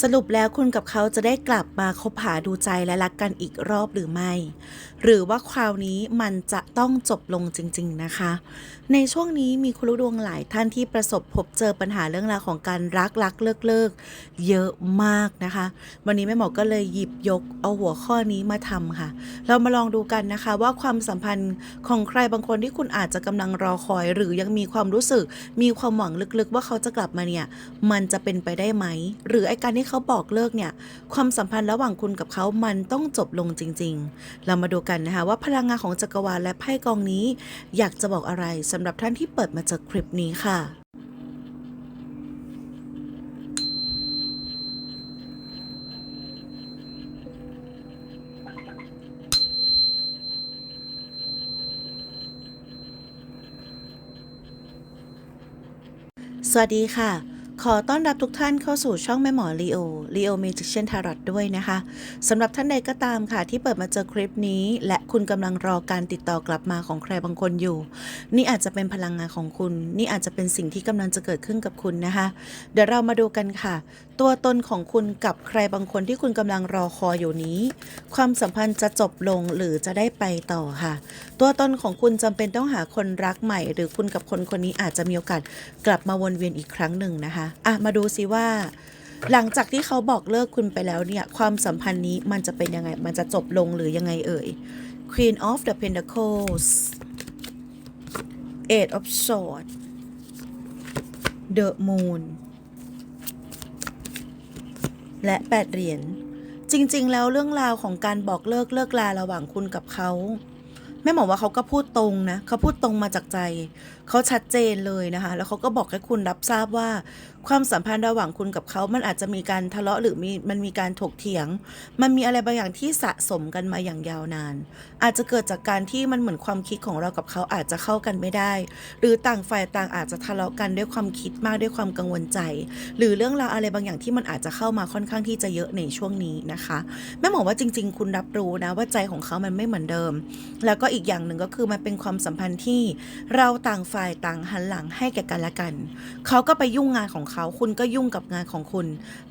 สรุปแล้วคุณกับเขาจะได้กลับมาคบหาดูใจและรักกันอีกรอบหรือไม่ หรือว่าคราวนี้มันจะต้องจบลงจริง ๆนะคะ ในช่วงนี้มีคุณรู้ดวงหลายท่านที่ประสบพบเจอปัญหาเรื่องราวของการรักรักเลิกเลิกเยอะมากนะคะ วันนี้แม่หมอก็เลยหยิบยกเอาหัวข้อนี้มาทำค่ะ เรามาลองดูกันนะคะว่าความสัมพันธ์ของใครบางคนที่คุณอาจจะกำลังรอคอย หรือยังมีความรู้สึก มีความหวังลึกๆ ว่าเขาจะกลับมาเนี่ยมันจะเป็นไปได้ไหม หรือไอการที่เขาบอกเลิกเนี่ย ความสัมพันธ์ระหว่างคุณกับเขามันต้องจบลงจริง ๆ เรามาดูกันนะคะว่าพลังงานของจักรวาลและไพ่กองนี้ อยากจะบอกอะไรสำหรับท่านที่เปิดมาจากคลิปนี้ค่ะสวัสดีค่ะ ขอต้อนรับทุกท่านเข้าสู่ช่องแม่หมอลีโอลีโอเมจิกเชนทารอตด้วยนะคะสำหรับท่านใดก็ตามค่ะ ที่เปิดมาเจอคลิปนี้ และคุณกำลังรอการติดต่อกลับมาของใครบางคนอยู่ นี่อาจจะเป็นพลังงานของคุณ นี่อาจจะเป็นสิ่งที่กำลังจะเกิดขึ้นกับคุณนะคะ เดี๋ยวเรามาดูกันค่ะ ตัวตนของคุณกับใครบางคนที่คุณกำลังรอคอยอยู่นี้ ความสัมพันธ์จะจบลงหรือจะได้ไปต่อค่ะ ตัวตนของคุณจำเป็นต้องหาคนรักใหม่ หรือคุณกับคนคนนี้อาจจะมีโอกาสกลับมาวนเวียนอีกครั้งหนึ่งนะคะอะมาดูซิว่า หลังจากที่เขาบอกเลิกคุณไปแล้วเนี่ย ความสัมพันธ์นี้มันจะเป็นยังไง มันจะจบลงหรือยังไงเอ่ย Queen of the Pentacles Eight of Swords The Moon และแปดเหรียญจริง ๆ แล้วเรื่องราวของการบอกเลิกเลิกลาระหว่างคุณกับเขา แม่หมอว่าเขาก็พูดตรงนะเขาพูดตรงมาจากใจ เขาชัดเจนเลยนะคะ แล้วเขาก็บอกให้คุณรับทราบว่า ความสัมพันธ์ระหว่างคุณกับเขา มันอาจจะมีการทะเลาะหรือมีมันมีการถกเถียง มันมีอะไรบางอย่างที่สะสมกันมาอย่างยาวนาน อาจจะเกิดจากการที่มันเหมือนความคิดของเรากับเขาอาจจะเข้ากันไม่ได้ หรือต่างฝ่ายต่างอาจจะทะเลาะกันด้วยความคิดมากด้วยความกังวลใจ หรือเรื่องราวอะไรบางอย่างที่มันอาจจะเข้ามาค่อนข้างที่จะเยอะในช่วงนี้นะคะแม่หมอว่าจริง ๆ คุณรับรู้นะว่าใจของเขามันไม่เหมือนเดิม แล้วก็อีกอย่างหนึ่งก็คือมันเป็นความสัมพันธ์ที่เราต่างฝ่ายต่างหันหลังให้แก่กันและกัน เขาก็ไปยุ่งงานของเขา คุณก็ยุ่งกับงานของคุณ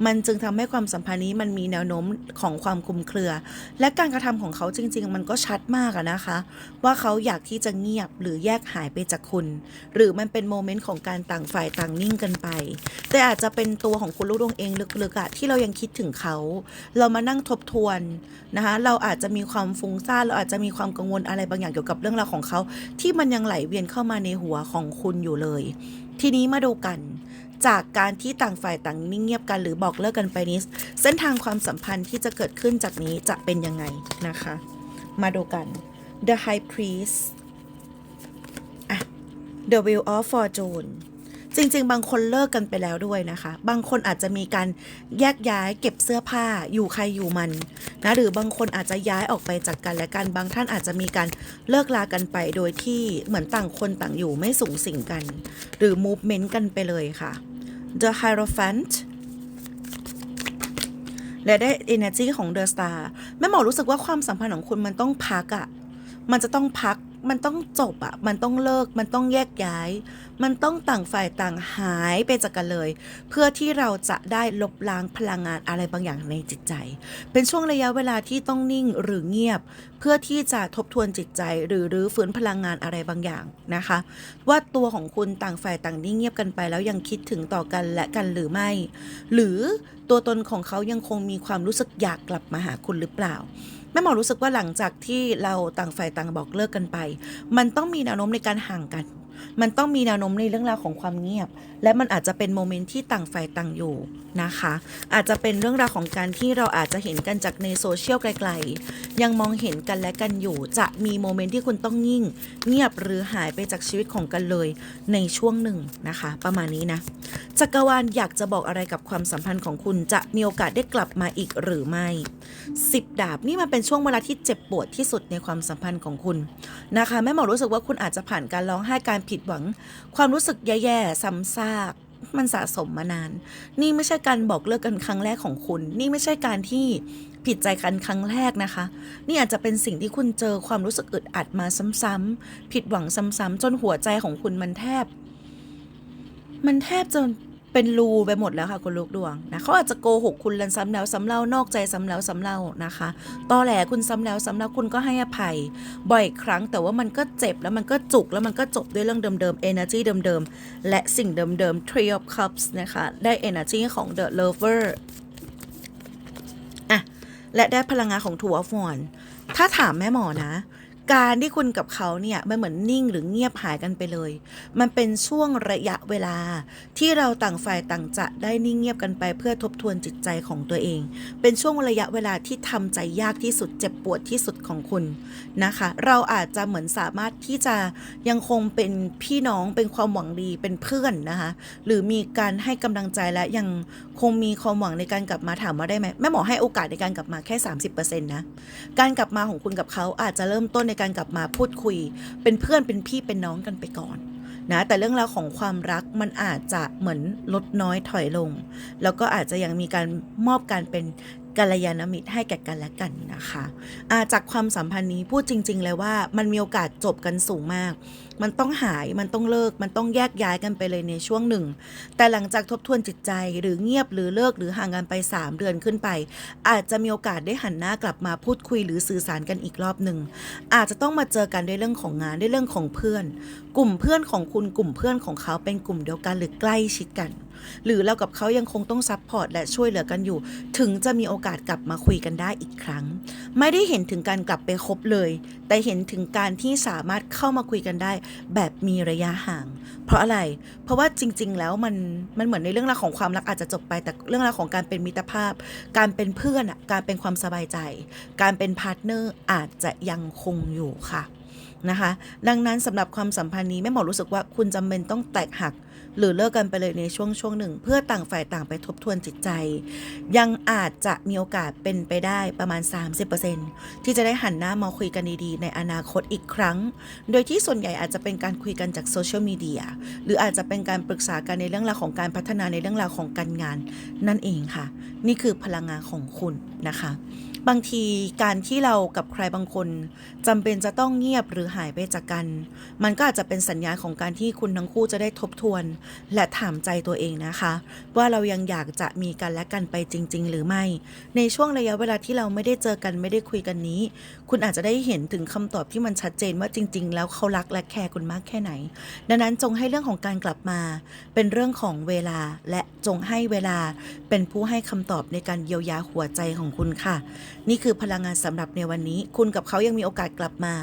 มันจึงทำให้ความสัมพันธ์นี้มันมีแนวโน้มของความคลุมเครือ และการกระทำของเขาจริง ๆ มันก็ชัดมากะนะคะ ว่าเขาอยากที่จะเงียบหรือแยกหายไปจากคุณ หรือมันเป็นโมเมนต์ของการต่างฝ่ายต่างนิ่งกันไป แต่อาจจะเป็นตัวของคุณลูกดวงเองลึกๆอะที่เรายังคิดถึงเขา เรามานั่งทบทวนนะคะ เราอาจจะมีความฟุ้งซ่านเราอาจจะมีความกังวลอะไรบางอย่างเกี่ยวกับเรื่องราวของเขา ที่มันยังไหลเวียนเข้ามาในหัวของคุณอยู่เลย ทีนี้มาดูกัน จากการที่ต่างฝ่ายต่างนิ่งเงียบกันหรือบอกเลิกกันไปนี้ เส้นทางความสัมพันธ์ที่จะเกิดขึ้นจากนี้จะเป็นยังไงนะคะ มาดูกัน The High Priest อะ The Wheel of Fortune จริง ๆ บางคนเลิกกันไปแล้วด้วยนะคะ บางคนอาจจะมีการแยกย้ายเก็บเสื้อผ้าอยู่ใครอยู่มันนะหรือบางคนอาจจะย้ายออกไปจากกันและกัน บางท่านอาจจะมีการเลิกลากันไปโดยที่เหมือนต่างคนต่างอยู่ไม่สูงสิงกัน หรือ movement กันไปเลยค่ะ The Hierophant และได้ energy ของ The Star แม่หมอรู้สึกว่าความสัมพันธ์ของคุณมันต้องพักอะ่ะ มันจะต้องพัก มันต้องจบอะ่ะมันต้องเลิก มันต้องแยกย้าย มันต้องต่างฝ่ายต่างหายไปจากกันเลย เพื่อที่เราจะได้ลบล้างพลังงานอะไรบางอย่างในจิตใจ เป็นช่วงระยะเวลาที่ต้องนิ่งหรือเงียบ เพื่อที่จะทบทวนจิตใจ หรือรื้อฟื้นพลังงานอะไรบางอย่างนะคะ ว่าตัวของคุณต่างฝ่ายต่างนิ่งเงียบกันไป แล้วยังคิดถึงต่อกันและกันหรือไม่ หรือตัวตนของเขายังคงมีความรู้สึกอยากกลับมาหาคุณหรือเปล่า แม่หมอรู้สึกว่าหลังจากที่เราต่างฝ่ายต่างบอกเลิกกันไป มันต้องมีแนวโน้มในการห่างกัน มันต้องมีแนวโน้มในเรื่องราวของความเงียบ และมันอาจจะเป็นโมเมนต์ที่ต่างฝ่ายต่างอยู่นะคะ อาจจะเป็นเรื่องราวของการที่เราอาจจะเห็นกันจากในโซเชียลไกล ยังมองเห็นกันและกันอยู่ จะมีโมเมนต์ที่คุณต้องยิ่ง เงียบหรือหายไปจากชีวิตของกันเลยในช่วงหนึ่งนะคะ ประมาณนี้นะจักรวาลอยากจะบอกอะไรกับความสัมพันธ์ของคุณจะมีโอกาสได้กลับมาอีกหรือไม่สิบดาบนี่มันเป็นช่วงเวลาที่เจ็บปวดที่สุดในความสัมพันธ์ของคุณนะคะแม่หมอรู้สึกว่าคุณอาจจะผ่านการร้องไห้การผิดหวัง ความรู้สึกแย่ๆซ้ำซาก มันสะสมมานาน นี่ไม่ใช่การบอกเลิกกันครั้งแรกของคุณ นี่ไม่ใช่การที่ผิดใจกันครั้งแรกนะคะ นี่อาจจะเป็นสิ่งที่คุณเจอความรู้สึกอึดอัดมาซ้ำๆผิดหวังซ้ำๆจนหัวใจของคุณมันแทบ มันแทบจะ เป็นรูไปหมดแล้วค่ะคุณลูกดวงนะเขาอาจจะโกหกคุณลันซ้ำแล้วซ้ำเล่านอกใจซ้ำแล้วซ้ำเล่านะคะตอแหลคุณซ้ำแล้วซ้ำเล่าคุณก็ให้อภัย บ่อยครั้งแต่ว่ามันก็เจ็บแล้วมันก็จุกแล้วมันก็จบด้วยเรื่องเดิมๆ energy เดิมๆ และสิ่งเดิมๆ three of cups นะคะได้ energy ของ the lover อะและได้พลังงานของ two of wands ถ้าถามแม่หมอนะ การที่คุณกับเขาเนี่ยมันเหมือนนิ่งหรือเงียบหายกันไปเลย มันเป็นช่วงระยะเวลาที่เราต่างฝ่ายต่างจะได้นิ่งเงียบกันไปเพื่อทบทวนจิตใจของตัวเอง เป็นช่วงระยะเวลาที่ทำใจยากที่สุดเจ็บปวดที่สุดของคุณนะคะ เราอาจจะเหมือนสามารถที่จะยังคงเป็นพี่น้องเป็นความหวังดีเป็นเพื่อนนะคะ หรือมีการให้กำลังใจและยังคงมีความหวังในการกลับมาถามว่าได้ไหมแม่หมอให้โอกาสในการกลับมาแค่ 30%นะการกลับมาของคุณกับเขาอาจจะเริ่มต้นในการกลับมาพูดคุย เป็นเพื่อนเป็นพี่เป็นน้องกันไปก่อนนะแต่เรื่องราวของความรักมันอาจจะเหมือนลดน้อยถอยลง แล้วก็อาจจะยังมีการมอบการเป็น กัลยาณมิตรให้แก่กันและกันนะคะาจากความสัมพันธ์นี้พูดจริง ๆ เลยว่ามันมีโอกาสจบกันสูงมาก มันต้องหายมันต้องเลิกมันต้องแยกย้ายกันไปเลยในช่วงหนึ่ง แต่หลังจากทบทวนจิตใจหรือเงียบหรือเลิกหรือห่างกันไป 3 เดือนขึ้นไป อาจจะมีโอกาสได้หันหน้ากลับมาพูดคุยหรือสื่อสารกันอีกรอบหนึ่งอาจจะต้องมาเจอกันด้วยเรื่องของงานด้วยเรื่องของเพื่อน กลุ่มเพื่อนของคุณกลุ่มเพื่อนของเขาเป็นกลุ่มเดียวกันหรือใกล้ชิดกัน หรือเรากับเขายังคงต้องซัพพอร์ตและช่วยเหลือกันอยู่ ถึงจะมีโอกาสกลับมาคุยกันได้อีกครั้ง ไม่ได้เห็นถึงการกลับไปคบเลย แต่เห็นถึงการที่สามารถเข้ามาคุยกันได้ แบบมีระยะห่าง เพราะอะไร เพราะว่าจริง ๆ แล้วมันมันเหมือนในเรื่องราวของความรักอาจจะจบไป แต่เรื่องราวของการเป็นมิตรภาพ การเป็นเพื่อนการเป็นความสบายใจ การเป็นพาร์ทเนอร์อาจจะยังคงอยู่ค่ะ นะคะ ดังนั้นสำหรับความสัมพันธ์นี้แม่หมอรู้สึกว่าคุณจำเป็นต้องแตกหัก หรือเลิกกันไปเลยในช่วงช่วงหนึ่ง เพื่อต่างฝ่ายต่างไปทบทวนจิตใจ ยังอาจจะมีโอกาสเป็นไปได้ประมาณ 30%ที่จะได้หันหน้ามาคุยกันดีๆ ในอนาคตอีกครั้ง โดยที่ส่วนใหญ่อาจจะเป็นการคุยกันจากโซเชียลมีเดียหรืออาจจะเป็นการปรึกษากันในเรื่องราวของการพัฒนาในเรื่องราวของการงาน นั่นเองค่ะ นี่คือพลังงานของคุณนะคะ บางทีการที่เรากับใครบางคนจำเป็นจะต้องเงียบหรือหายไปจากกัน มันก็อาจจะเป็นสัญญาณของการที่คุณทั้งคู่จะได้ทบทวน และถามใจตัวเองนะคะ ว่าเรายังอยากจะมีกันและกันไปจริง ๆ หรือไม่ ในช่วงระยะเวลาที่เราไม่ได้เจอกันไม่ได้คุยกันนี้ คุณอาจจะได้เห็นถึงคำตอบที่มันชัดเจนว่าจริง ๆ แล้วเขารักและแคร์คุณมากแค่ไหน ดังนั้นจงให้เรื่องของการกลับมา เป็นเรื่องของเวลาและจงให้เวลาเป็นผู้ให้คำตอบในการเยียวยาหัวใจของคุณค่ะนี่คือพลังงานสำหรับในวันนี้ คุณกับเขายังมีโอกาสกลับมา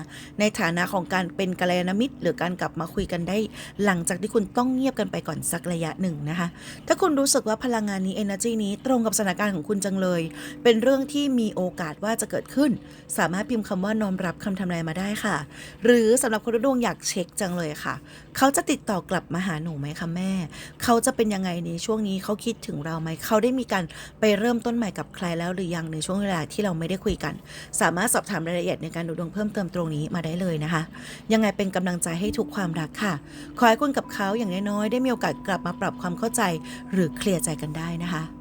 ในฐานะของการเป็นกัลยาณมิตร หรือการกลับมาคุยกันได้ หลังจากที่คุณต้องเงียบกันไปก่อนสักระยะหนึ่งนะคะ ถ้าคุณรู้สึกว่าพลังงานนี้ energy นี้ตรงกับสถานการณ์ของคุณจังเลย เป็นเรื่องที่มีโอกาสว่าจะเกิดขึ้น สามารถพิมพ์คำว่าน้อมรับคำทำนายมาได้ค่ะ หรือสำหรับคนที่ดวงอยากเช็คจังเลยค่ะ เขาจะติดต่อกลับมาหาหนูไหมคะแม่ เขาจะเป็นยังไงในช่วงนี้เขาคิดถึงเราไหมเขาได้มีการไปเริ่มต้นใหม่กับใครแล้วหรือยังในช่วงเวลาที่ที่เราไม่ได้คุยกัน สามารถสอบถามรายละเอียดในการดูดวงเพิ่มเติมตรงนี้มาได้เลยนะคะ ยังไงเป็นกำลังใจให้ทุกความรักค่ะ ขอให้คุณกับเขาอย่างน้อยๆได้มีโอกาสกลับมาปรับความเข้าใจ หรือเคลียร์ใจกันได้นะคะ